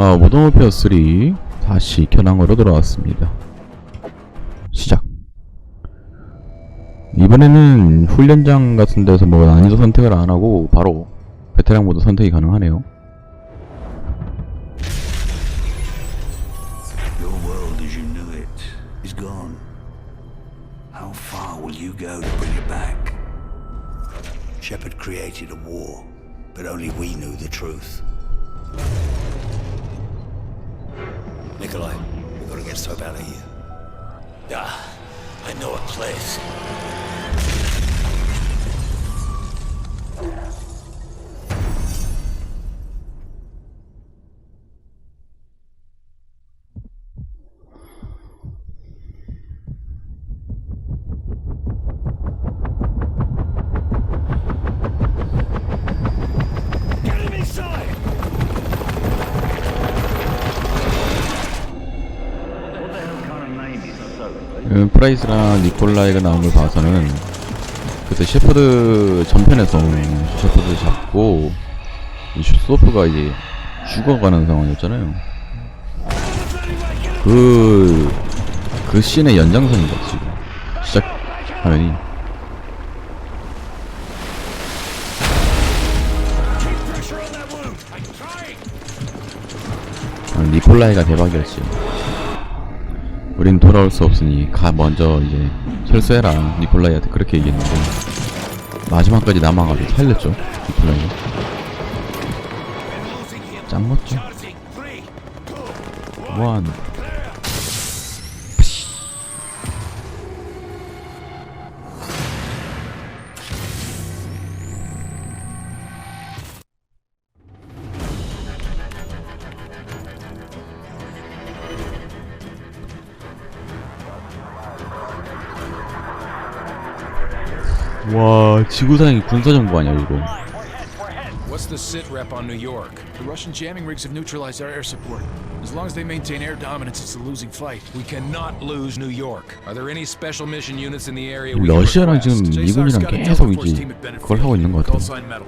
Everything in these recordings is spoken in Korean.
아, 모던 워페어 3 다시 현황으로 돌아왔습니다. 시작. 이번에는 훈련장 같은 데서 뭐 난이도 선택을 안 하고 바로 베테랑 모드 선택이 가능하네요. Nikolai, we've got to get Soap out of here. Ah, I know a place. 프라이스랑 니콜라이가 나온 걸 봐서는 그때 셰퍼드 전편에서 셰퍼드 잡고 이 슈소프가 이제 죽어가는 상황이었잖아요. 그, 그 씬의 연장선인 것 지금. 시작 화면이. Pressure on that wound! I'm trying! 아, 니콜라이가 대박이었지. 우린 돌아올 수 없으니 가 먼저 이제 철수해라. 니콜라이한테 그렇게 얘기했는데. 마지막까지 남아가지고 살렸죠 니콜라이가. 짱 멋져 원 와 지구상의 군사정보 아니야 이거 What's the sit rep on New York? The Russian jamming rigs have neutralized our air support. As long as they maintain air dominance, it's a losing fight. We cannot lose New York. Are there any special mission units in the area we can 러시아랑 request? 지금 JSOC's 미군이랑 got a 계속 task force 이제 team at Bennet 그걸 Field. 하고 있는 것 Call 같아 sign metal.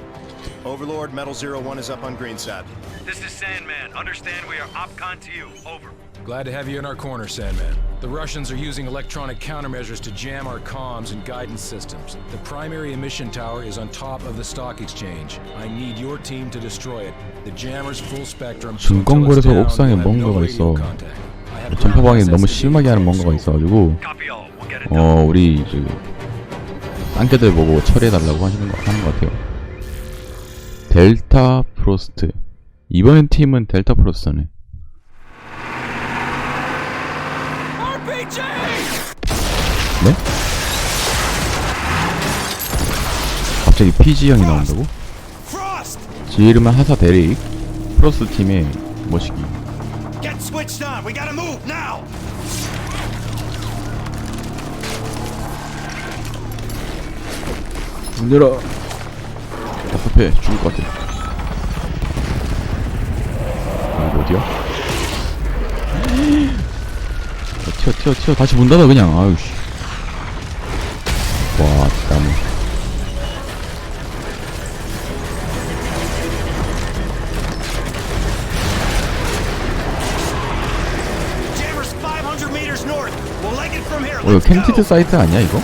Overlord, Metal Zero One is up on Greenside. This is Sandman. Understand we are OPCON to you. Over. Glad to have you in our corner, Sandman. The Russians are using electronic countermeasures to jam our comms and guidance systems. The primary emission tower is on top of the stock exchange. I need your team to destroy it. The jammer's full spectrum. so until it's 증권거래소 down, 옥상에 you'll have no 뭔가가 radio 있어. contact. I have 전파방해 ground 너무 access to 심하게 하는 the 뭔가가 console. 있어가지고 Copy all. We'll get it done. 어 우리 그 딴개들 보고 처리해달라고 하시는 거 하는 것 같아요. 델타 프로스트 이번 팀은 델타 프로스트네. 네? 갑자기 PG 형이 나온다고? Frost! 지 이름은 하사 데릭 프로스트 팀의 머시기. Get switched on! We gotta move now! 문 열어. 답답해 죽을 것 같아. 아, 이거 어디야? 어, 튀어 튀어 튀어 다시 문 닫아 그냥 아유씨. From here. 어 이거. 캔티드 사이트 아니야 이거?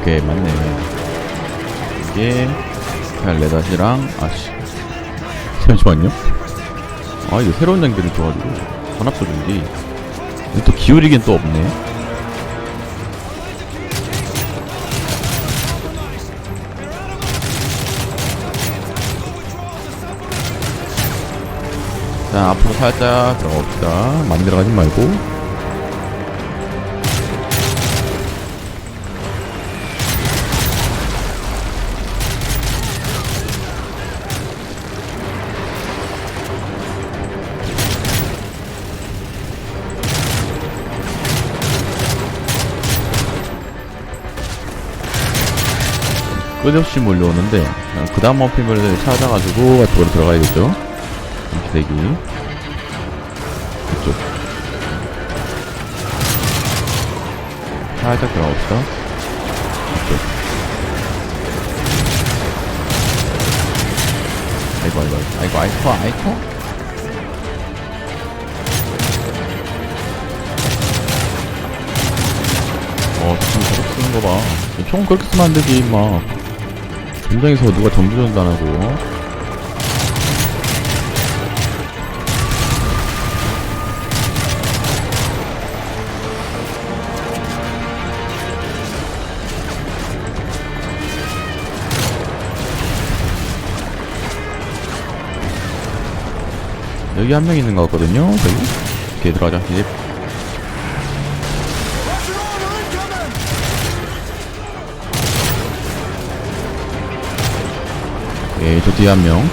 오케이 맞네. 이게 그냥 레닷이랑 아씨 잠시만요. 아 이거 새로운 장비를 줘가지고 전압 소리인지 근데 또 기울이긴 또 없네. 자 앞으로 살짝 들어갑시다. 많이 들어가지 말고. 끝없이 몰려오는데 그 다음 머핀을 찾아가지고 그쪽으로 들어가야겠죠. 이렇게 대기. 이쪽. 살짝 들어갑시다. 이쪽. 아이고 아이고 아이고. 아이고 아이고 어 지금 저렇게 쓰는 거봐. 총 그렇게 쓰면 안 되지 임마 전장에서 누가 정비전도 안 하고. 여기 한 명 있는 것 같거든요. 저기. 오케이 들어가자. 이제 예, 저 뒤에 한 명.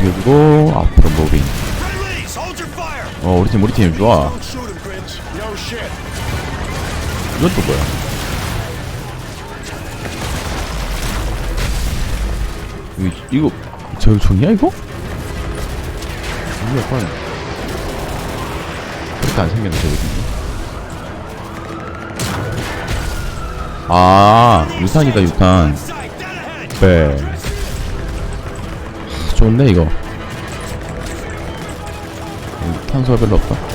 그리고 앞으로 무빙. 어, 우리 팀, 우리 팀 좋아. 이건 또 뭐야? 이거, 이거 저 종이야 이거? 이거 약간 그렇게 안 생겼네 저거든요. 아, 유탄이다 유탄. 네. 하, 좋네 이거. 탄소가 별로 없다.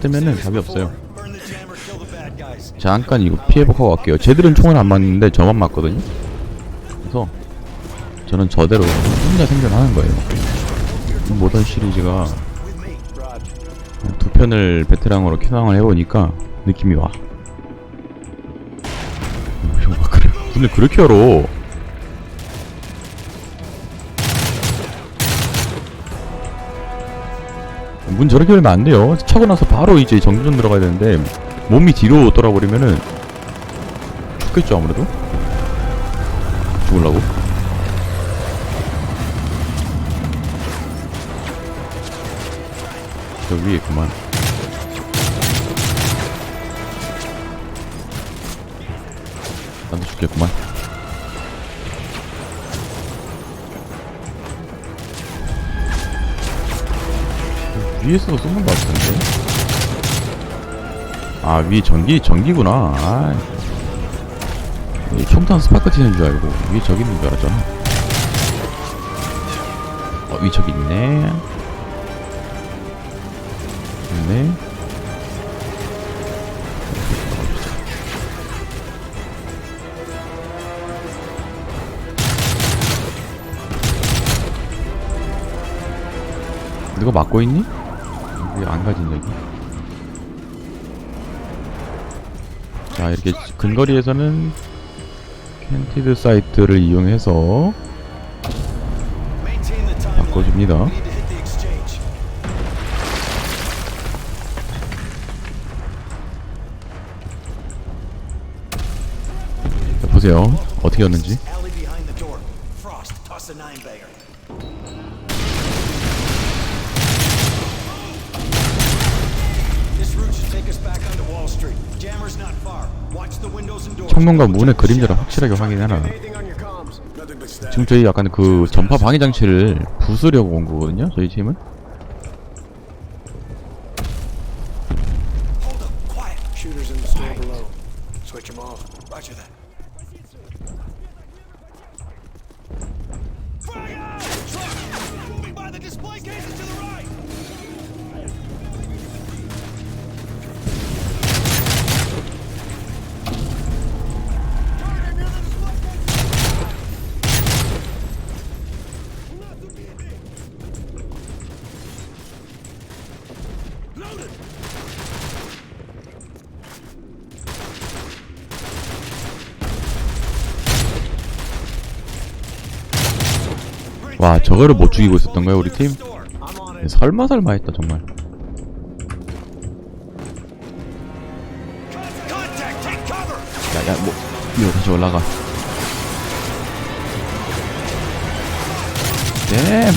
뜨면은 답이 없어요. 잠깐 이거 피해복하고 갈게요. 쟤들은 총을 안 맞는데 저만 맞거든요. 그래서 저는 저대로 혼자 생존하는 거예요. 이 모던 시리즈가 두 편을 베테랑으로 켜낭을 해보니까 느낌이 와. 어. 근데 그렇게 열어. 문 저렇게 열면 안 돼요. 차고 나서 바로 이제 정비전 들어가야 되는데 몸이 뒤로 돌아버리면은 죽겠죠 아무래도. 죽을라고. 저 위에 있구만. 나도 죽겠구만. 위에서 쏘는 것 같은데. 아, 위에 전기, 전기구나. 아, 이 총탄 스파크 튀는 줄 알고, 위에 저기 있는 줄 알았잖아. 어, 위 저기 있네. 있네. 누가 막고 있니? 왜안 가진 여기? 자 이렇게 근거리에서는 캔티드 사이트를 이용해서. 바꿔줍니다. 자, 보세요 어떻게 였는지 창문과 문의 그림자를 확실하게 확인해라. 지금 저희 약간 그 전파 방해 장치를 부수려고 온 거거든요 저희 팀은 저거를 못 죽이고 있었던 거야 우리 팀? 설마 설마 했다 정말! 야야 뭐 이거 다시 올라가. 댐!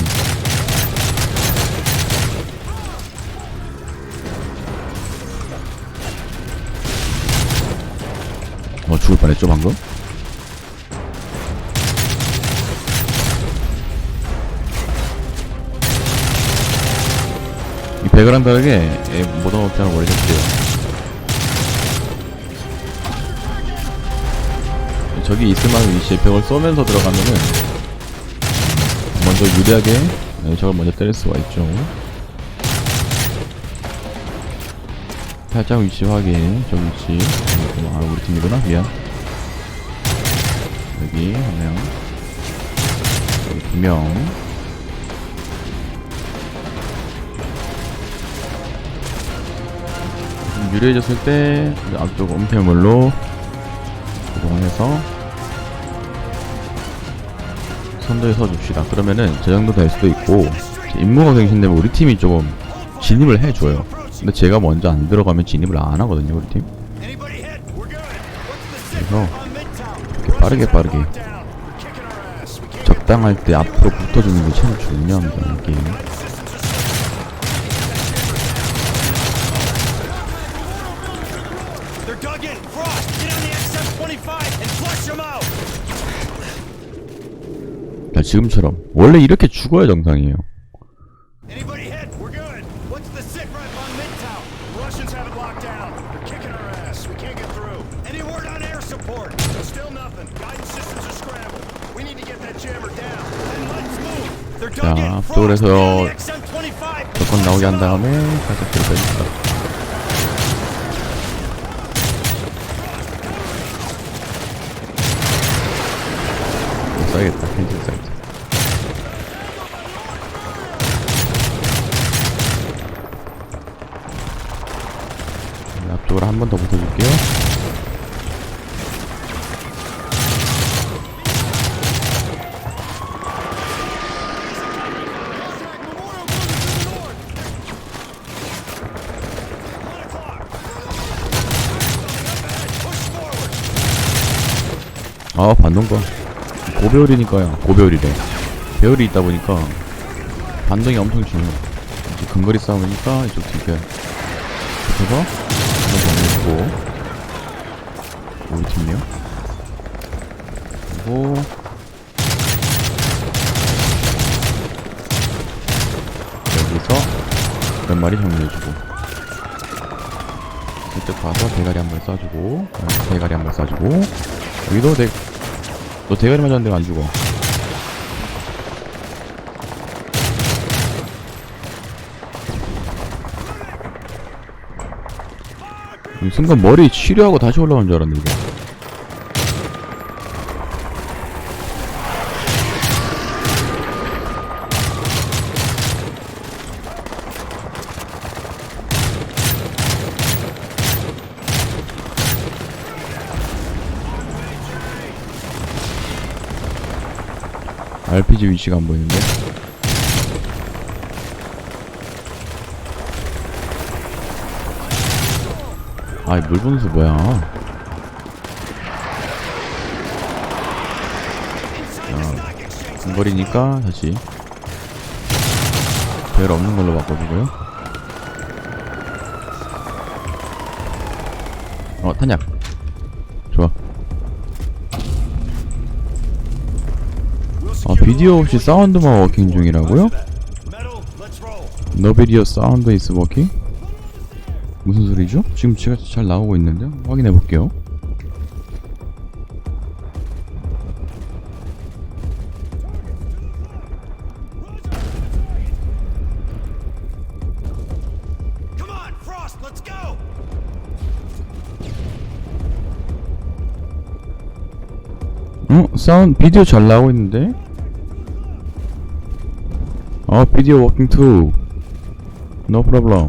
어, 죽을 뻔했죠, 방금? 배그랑 다르게 모던 업장을 원래 했대요. 저기 만한 위치에 벽을 쏘면서 들어가면은 먼저 유리하게 네, 저걸 먼저 때릴 수가 있죠. 살짝 위치 확인. 저 위치. 아 우리 팀이구나. 미안. 여기 한 명. 여기 두 명. 유리해졌을 때 앞쪽 엄폐물로 이동해서 선두에 서줍시다. 그러면은 저 정도 될 수도 있고 임무가 갱신되면 우리 팀이 조금 진입을 해줘요. 근데 제가 먼저 안 들어가면 진입을 안 하거든요, 우리 팀. 그래서? 이렇게 빠르게 빠르게 적당할 때 앞으로 붙어주는 게 참 중요합니다, 이게임. They're dug in. Frost, get on the XM-25 and flush them out. 자, 지금처럼 원래 이렇게 죽어야 정상이에요. 자, the XM-25. 조건 나오게 한 다음에 살짝. 이거 써야겠다, 펜슬 써야겠다. 앞쪽으로 한 번 더 붙어줄게요. 아 반동과 고배율이니까요. 고배율이래. 배율이 있다 보니까 반동이 엄청 중요해. 이제 근거리 싸움이니까 이쪽 뒤에 붙어서 정리해주고. 우리 팀이요. 그리고 여기서 몇 마리 정리해주고. 이쪽 가서 대가리 한 번 쏴주고 어, 대가리 한 번 쏴주고. 여기도 대, 너 대가리 맞았는데 안 죽어. 순간 머리 치료하고 다시 올라온 줄 알았는데 이거. RPG 위치가 안 보이는데. 아이 물분수 뭐야? 자, 중거리니까 다시 별 없는 걸로 바꿔주고요. 어 탄약. 좋아. 아 비디오 없이 사운드만 워킹 중이라고요? Video sound is working? 무슨 소리죠? 지금 제가 잘 나오고 있는데 확인해 볼게요. 어? 사운드 비디오 잘 나오고 있는데? 어 비디오 워킹 투 No problem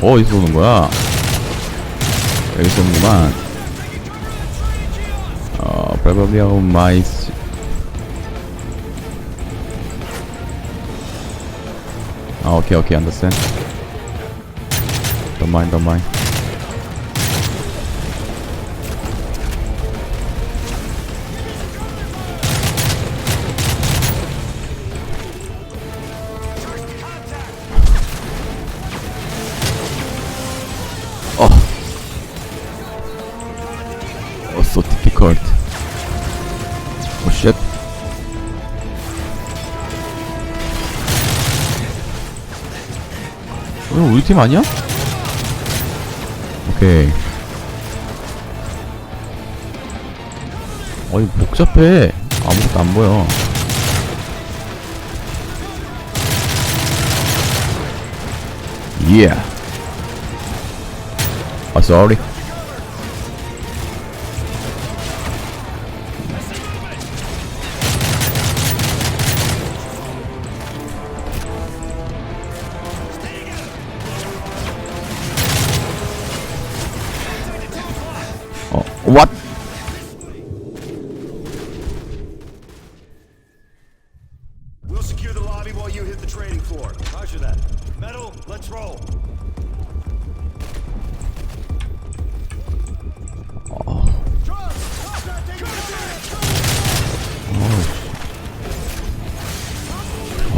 어. 어디서 오는 거야? 여기서 오는구만. 어, probably on my 아, 오케이, 오케이, understand. Don't mind, don't mind. 우리 팀 아니야? 오케이. 어이 복잡해. 아무것도 안 보여. Yeah. 아, sorry.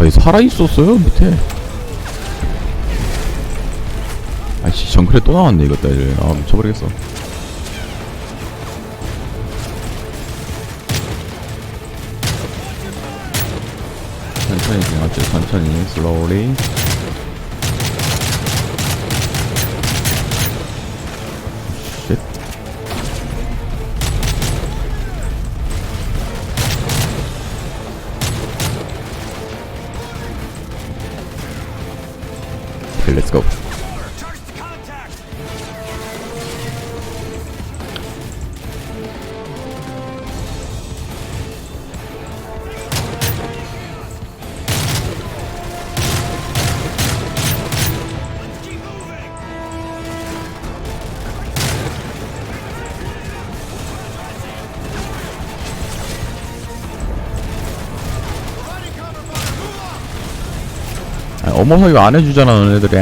아이 살아있었어요 밑에. 아이씨 정글에 또 나왔네 이것들 아 미쳐버리겠어. 천천히 지나갔죠. 천천히. Shit. Let's go. 어머 이거 안 해주잖아 너네들이.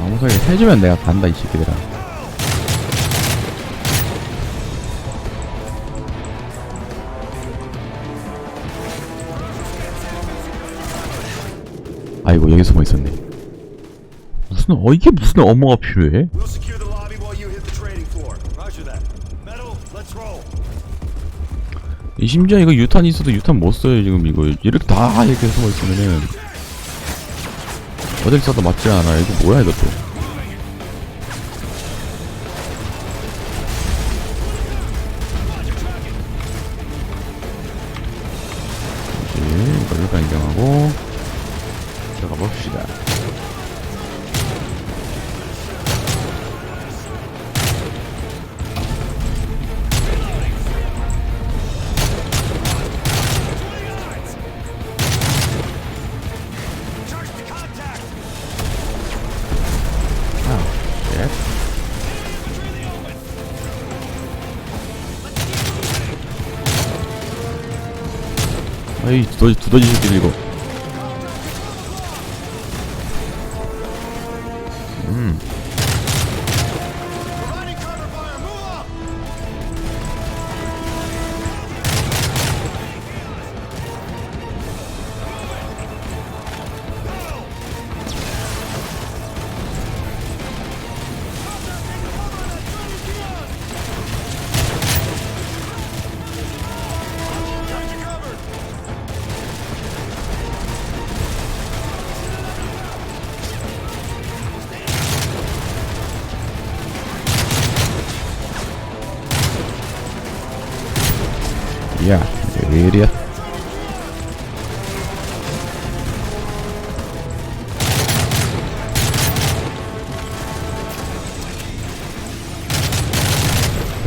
어머 소리 해주면 내가 간다 이 새끼들아. 아이고 여기 숨어 있었네. 무슨 어 이게 무슨 어머가 필요해? 심지어 이거 유탄 있어도 유탄 못 써요 지금 이거. 이렇게 다 이렇게 숨어 있으면은 어딜 써도 맞지 않아 이거 뭐야 이것도 이제 이걸로 변경하고 들어가 봅시다 두더지 두더지 새끼들 이거 일이야?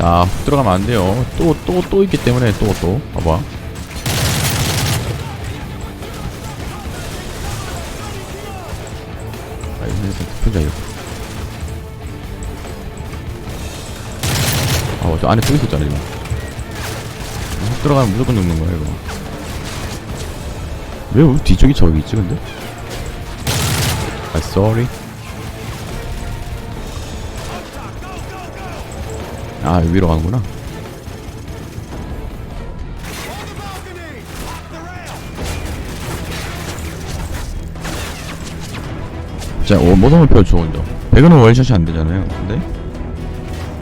아, 들어가면 안 돼요. 또, 또, 또 있기 때문에 또, 또. 봐봐. 아, 이번에서 투표자 이거. 아, 저 안에 또 있었잖아, 지금. 훅 들어가면 무조건 죽는 거야, 이거. 왜 우리 뒤쪽이 저기 있지, 근데? 아, sorry. 아, 위로 가는구나. 자, 어, 모성을 표 좋은 점. 배그는 월샷이 안 되잖아요. 근데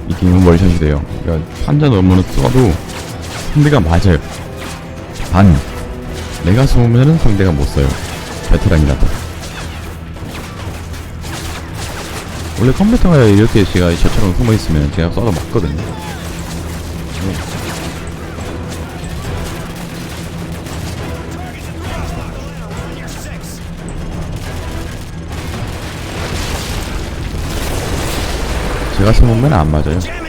이 게임은 월샷이 돼요. 그러니까 판자 넘으로 쏴도 상대가 맞아요. 반. 내가 쏘면은 상대가 못 써요. 베테랑이라도. 원래 컴퓨터가 이렇게 제가 저처럼 숨어 있으면 제가 쏴도 맞거든요. 네. 제가 숨으면 안 맞아요.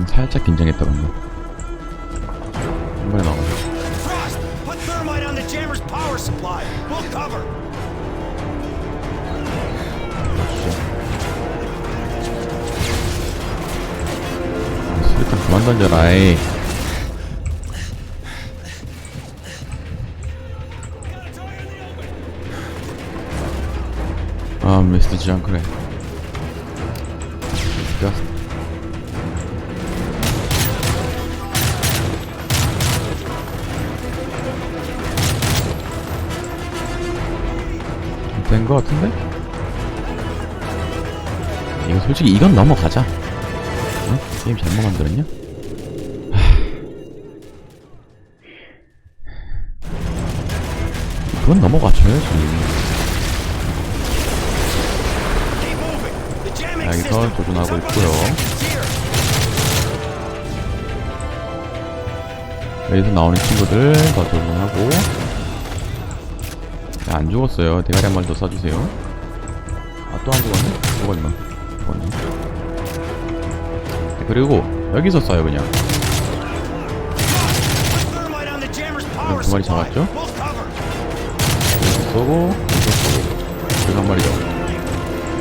음, 살짝 긴장했다던가. 한 번에 cover! 일단 그만 던져라, 이 아, 미스터 지안크래. 된거 같은데? 이거 솔직히 이건 넘어가자. 어? 게임 잘못 만들었냐? 하... 그건 넘어가줘야지. 여기서! 조준하고 있고요. 여기서 나오는 친구들 더 조준하고. 야, 안 죽었어요. 대가리 한 마리 더 쏴주세요. 아, 또 안 죽었네? 죽었나? 죽었네. 그리고 여기서 쏴요, 그냥. Power 두 마리! 잡았죠? 여기서 쏘고, 여기서 쏘고. 그리고 한 마리 더.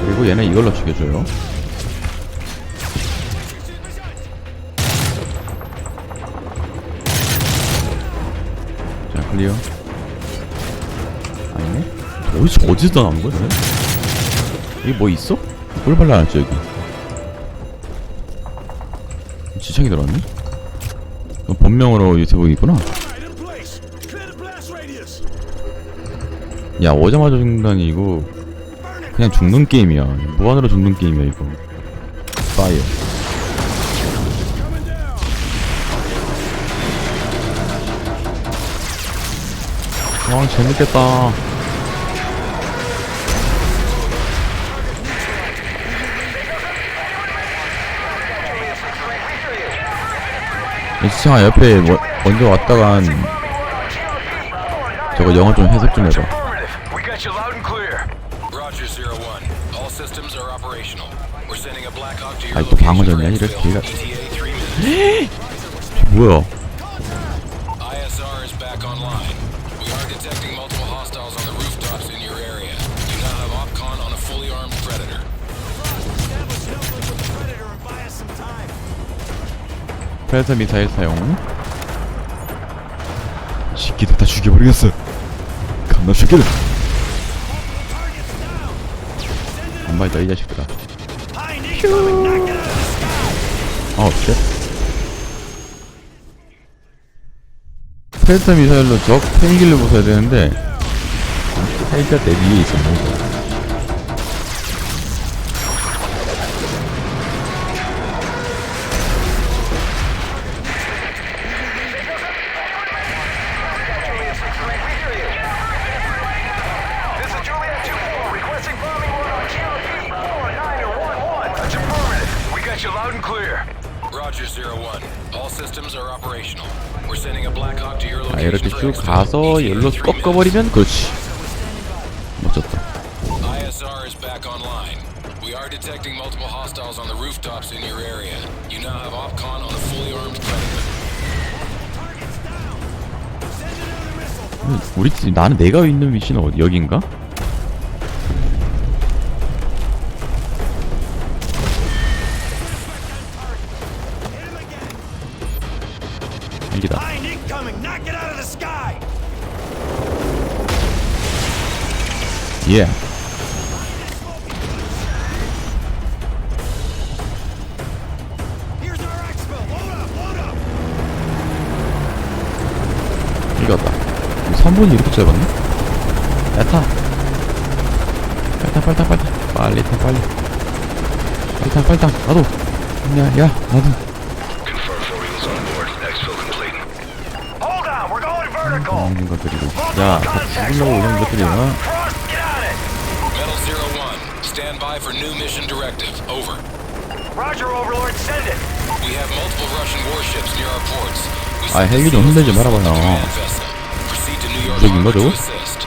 그리고 얘는 이걸로 죽여줘요. 자, 클리어. 도대체 어디서 나온 거야? 여기 뭐 있어? 뭘 발라놨지, 여기? 지창이 들어왔네? 어, 본명으로 유튜브 있구나? Right in place! Clear the blast radius! 야, 오자마자 중단이 이거! 그냥 죽는 게임이야. 무한으로 죽는 게임이야, 이거. 파이어. 와, 재밌겠다. 시청아 옆에 뭐, 먼저 왔다간 저거 영어 좀 해석 좀 해봐. Affirmative. We got you loud and clear. Roger, Zero One. All systems are operational. We're sending a Black Hawk to your 아이, 또 location 방어전이야, 이렇게. 뭐야? 프레터 미사일 사용. 새끼들 다 죽여버리겠어. 감나 새끼들. Targets down! Send it 안 봐있다, 이 자식들아. 어, 쉣. 프레터 미사일로 적 팽기를 부숴야 되는데, 살짝 내 위에. This in 열로. 꺾어버리면 그렇지 멋졌다 ISR is back online. We are detecting multiple hostiles on the rooftops in your area. You now have OPCON on a fully armed predator. 음, 우리 팀 나는 내가 있는 위치는 어디 여긴가? 예! 이겼다 3분이 이렇게 짧았네? 야 타 빨리 타 빨리 타 빨리 타 빨리 타 빨리 빨리 타 빨리 타 나도 야 야 나도 we're going vertical. 먹는 것들이고 야 죽으려고 오는 것들이야 stand by for new mission directive. Over. Roger, Overlord, send it. We have multiple Russian warships near our ports. We 아, sent a 헬기 좀 SEAL 흔들지 force 말아봐요. command vessel. Proceed to New York 무적인가, Harbor to 저거? assist.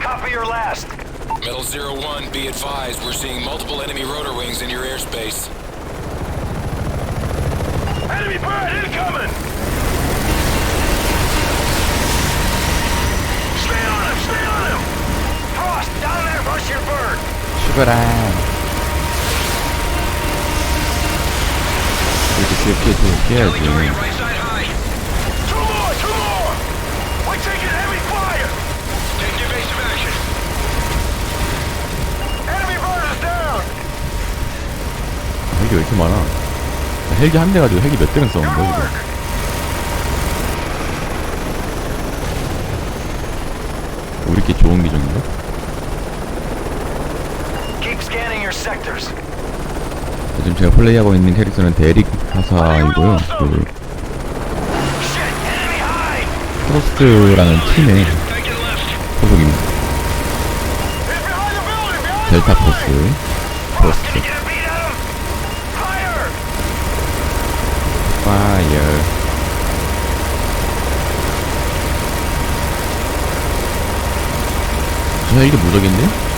Copy your last. Metal Zero One, be advised, we're seeing multiple enemy rotor wings in your airspace. Enemy bird incoming. Stay on him, stay on him. Frost, down there, rush your bird. 죽어라 이렇게 해야지 is down. 헬기 왜 이렇게 많아 헬기 한 대 가지고 헬기 몇 대랑 싸우는 거야 지금 우리끼리 좋은 기종인가? 지금 제가 플레이하고 있는 캐릭터는 대릭 하사이고요 그. 프로스트라는 팀의. 소속입니다 델타 포스. 프로스트! 파이어 저 헬기 무적인데?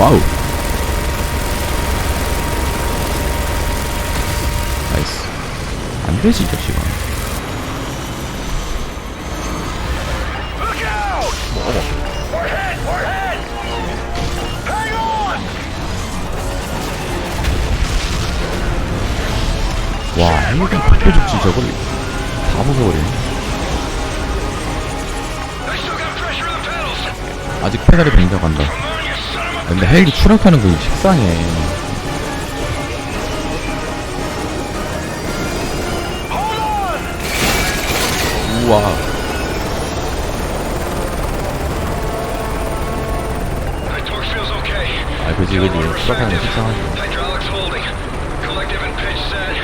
와우 나이스 안되지 이 자식아 Look out! We're hit! We're hit! Hang on! 와 헬기가 박혀 죽지 저걸 다 부숴버리네. 아직 페달이 굉장한다 근데 헬기 추락하는 거 식상해! 우와. 아 그지 그지 추락하는 거 식상하지 Hydraulics holding. Collective and pitch set.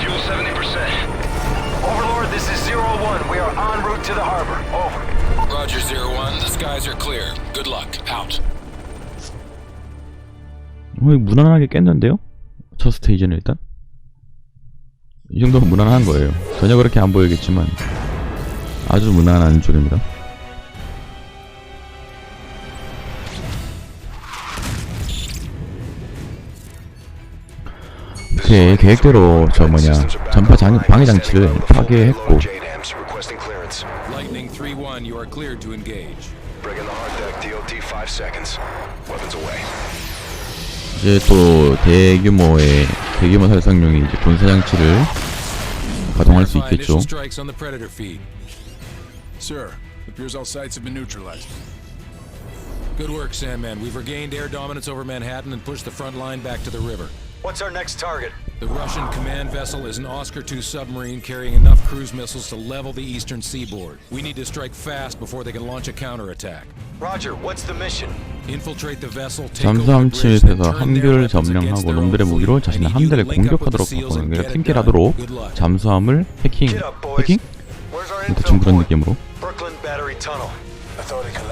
Fuel 70%. Overlord, this is Zero One. We are en route to the harbor. Over. Roger Zero One, the skies are clear. Good luck. Out. 어, 무난하게 깼는데요? 첫 스테이지는 일단? 이 정도면 무난한 거예요. 전혀 그렇게 안 보이겠지만 아주 무난한 쪽입니다. 오케이 계획대로 저 뭐냐 전파 장, 방해 장치를 파괴했고 이제 또 대규모의 대규모 살상용이 이제 군사 장치를 가동할 수 있겠죠 the. Sir, appears all sites have been neutralized. Good work, Sandman. We've regained air dominance over Manhattan and pushed the front line back to the river. What's our next target? The Russian command vessel is an Oscar II submarine carrying enough cruise missiles to level the eastern seaboard. We need to strike fast before they can launch a counterattack. Roger, what's the mission? Infiltrate the vessel, take over the 잠수함 bridge, 칩에서 then turn their 함교를 weapons against 점령하고 놈들의. 무기로 자신의 need you to 함대를 link up with the 공격하도록 SEALs 바꾸는 and 게 get it 팀킬하도록. 잠수함을 해킹 Get up, boys. 해킹? Where's our 대충 그런 point? 느낌으로